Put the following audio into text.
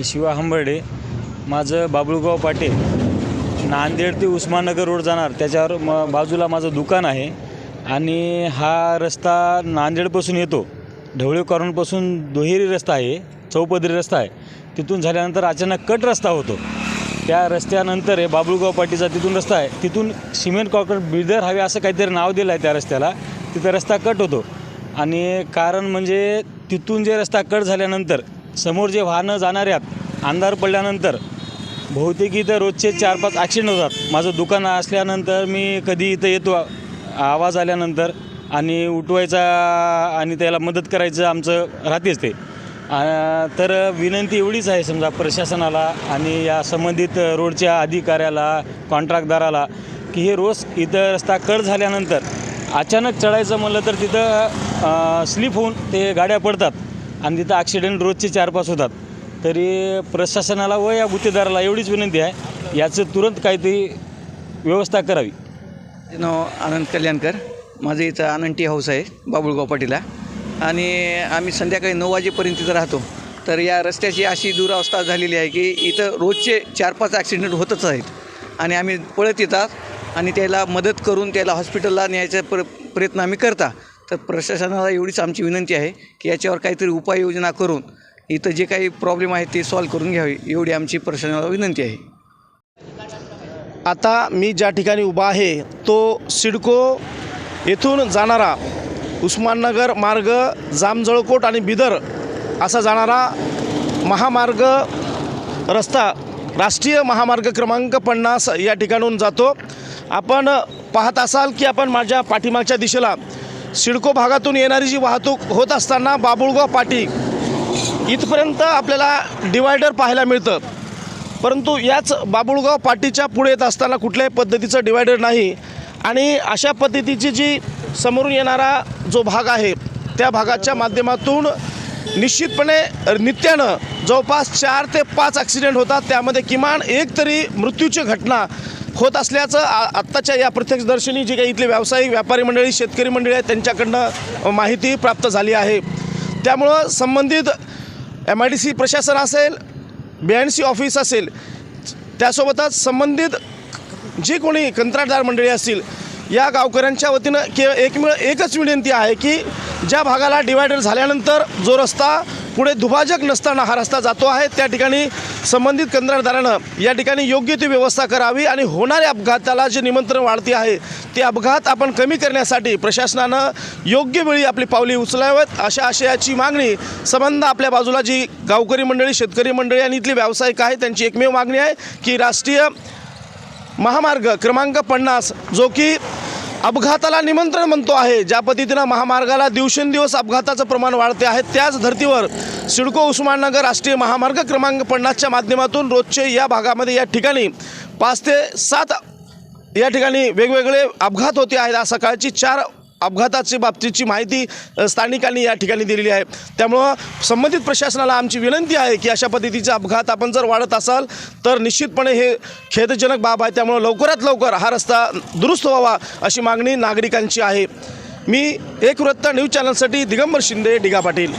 मी शिवा हंबर्डे. माझं बाबुळगाव पाटे. नांदेड ते उस्माननगर रोड जाणार. त्याच्यावर म बाजूला माझं दुकान आहे. आणि हा रस्ता नांदेडपासून येतो. ढवळे कॉर्नरपासून दुहेरी रस्ता आहे. चौपदरी रस्ता आहे. तिथून झाल्यानंतर अचानक कट रस्ता होतो. त्या रस्त्यानंतर आहे बाबुळगाव पाटीचा तिथून रस्ता आहे. तिथून सिमेंट कॉन्क्रीट बिल्डर हवे असं काहीतरी नाव दिलं आहे त्या रस्त्याला. तिथं रस्ता कट होतो. आणि कारण म्हणजे तिथून जे रस्ता कट झाल्यानंतर समोर जे वाहनं जाणाऱ्यात अंधार पडल्यानंतर बहुतेक इथं रोजचे चार पाच ॲक्सिडेंट होतात. माझं दुकान असल्यानंतर मी कधी इथं येतो आवाज आल्यानंतर आणि उठवायचा आणि त्याला मदत करायचं आमचं राहतेच ते. तर विनंती एवढीच आहे समजा प्रशासनाला आणि या संबंधित रोडच्या अधिकाऱ्याला कॉन्ट्रॅक्टदाराला की हे रोज इथं रस्ता कट झाल्यानंतर अचानक चढायचं म्हणलं तर तिथं स्लिप होऊन ते गाड्या पडतात. आणि तिथं ॲक्सिडेंट रोजचे चार पाच होतात. तरी प्रशासनाला व या गुत्तेदाराला एवढीच विनंती आहे याचं तुरंत काहीतरी व्यवस्था करावी. नाव आनंद कल्याणकर. माझं इथं आनंद टी हाऊस आहे बाबुळगाव पाटीला. आणि आम्ही संध्याकाळी नऊ वाजेपर्यंत तिथं राहतो. तर या रस्त्याची अशी दुरावस्था झालेली आहे की इथं रोजचे चार पाच ॲक्सिडेंट होतच आहेत. आणि आम्ही पळत येतात आणि त्याला मदत करून त्याला हॉस्पिटलला न्यायचा प्र प्रयत्न आम्ही करता. तर प्रशासनाला एवढीच आमची विनंती आहे की याच्यावर काहीतरी उपाययोजना करून इथं जे काही प्रॉब्लेम आहे ते सॉल्व करून घ्यावे एवढी आमची प्रशासनाला विनंती आहे. आता मी ज्या ठिकाणी उभा आहे तो सिडको येथून जाणारा उस्माननगर मार्ग जामजळकोट आणि बिदर असा जाणारा महामार्ग रस्ता राष्ट्रीय महामार्ग क्रमांक पन्नास या ठिकाणून जातो. आपण पाहत असाल की आपण माझ्या पाठीमागच्या दिशेला सिडको भागातून येणारी जी वाहतूक होत असताना बाबुळगाव पाटी इथपर्यंत आपल्याला डिवायडर पाहायला मिळतं. परंतु याच बाबुळगाव पाटीच्या पुढे येत असताना कुठल्याही पद्धतीचं डिवायडर नाही आणि अशा पद्धतीची जी समोरून येणारा जो भाग आहे त्या भागाच्या माध्यमातून निश्चितपणे नित्यानं जवळपास चार ते पाच ॲक्सिडेंट होतात. त्यामध्ये किमान एक तरी मृत्यूची घटना होत असल्याचं आत्ताच्या या प्रत्यक्षदर्शनी जे काही इथले व्यावसायिक व्यापारी मंडळी शेतकरी मंडळी आहेत त्यांच्याकडनं माहिती प्राप्त झाली आहे. त्यामुळं संबंधित एम आय डी सी प्रशासन असेल बी एन सी ऑफिस असेल त्यासोबतच संबंधित जे कोणी कंत्राटदार मंडळी असतील या गावकऱ्यांच्या वतीनं के एकमेव एकच विनंती आहे की ज्या भागाला डिवायडर झाल्यानंतर जो रस्ता पुढे दुभाजक नसताना हा रस्ता जातो आहे त्या ठिकाणी संबंधित कंत्राटदारानं या ठिकाणी योग्य ती व्यवस्था करावी आणि होणाऱ्या अपघाताला जे निमंत्रण वाढते आहे ते अपघात आपण कमी करण्यासाठी प्रशासनानं योग्य वेळी आपली पावली उचलावेत अशा आशयाची मागणी संबंध आपल्या बाजूला जी गावकरी मंडळी शेतकरी मंडळी आणि इथली व्यावसायिक आहे त्यांची एकमेव मागणी आहे की राष्ट्रीय महामार्ग क्रमांक पन्नास जो की अपघाताला निमंत्रण म्हणतो आहे. ज्या पद्धतीनं महामार्गाला दिवसेंदिवस अपघाताचं प्रमाण वाढते आहे त्याच धर्तीवर सिडको उस्माननगर राष्ट्रीय महामार्ग क्रमांक पन्नासच्या माध्यमातून रोजचे या भागामध्ये या ठिकाणी पाच ते सात या ठिकाणी वेगवेगळे अपघात होते आहेत. आज सकाळची चार अपघाताची बाबतीची माहिती स्थानिकांनी या ठिकाणी दिलेली आहे. त्यामुळं संबंधित प्रशासनाला आमची विनंती आहे की अशा पद्धतीचा अपघात आपण जर वाढत असाल तर निश्चितपणे हे खेदजनक बाब आहे. त्यामुळं लवकरात लवकर हा रस्ता दुरुस्त व्हावा अशी मागणी नागरिकांची आहे. मी एक वृत्त न्यूज चॅनलसाठी दिगंबर शिंदे डिगा पाटील.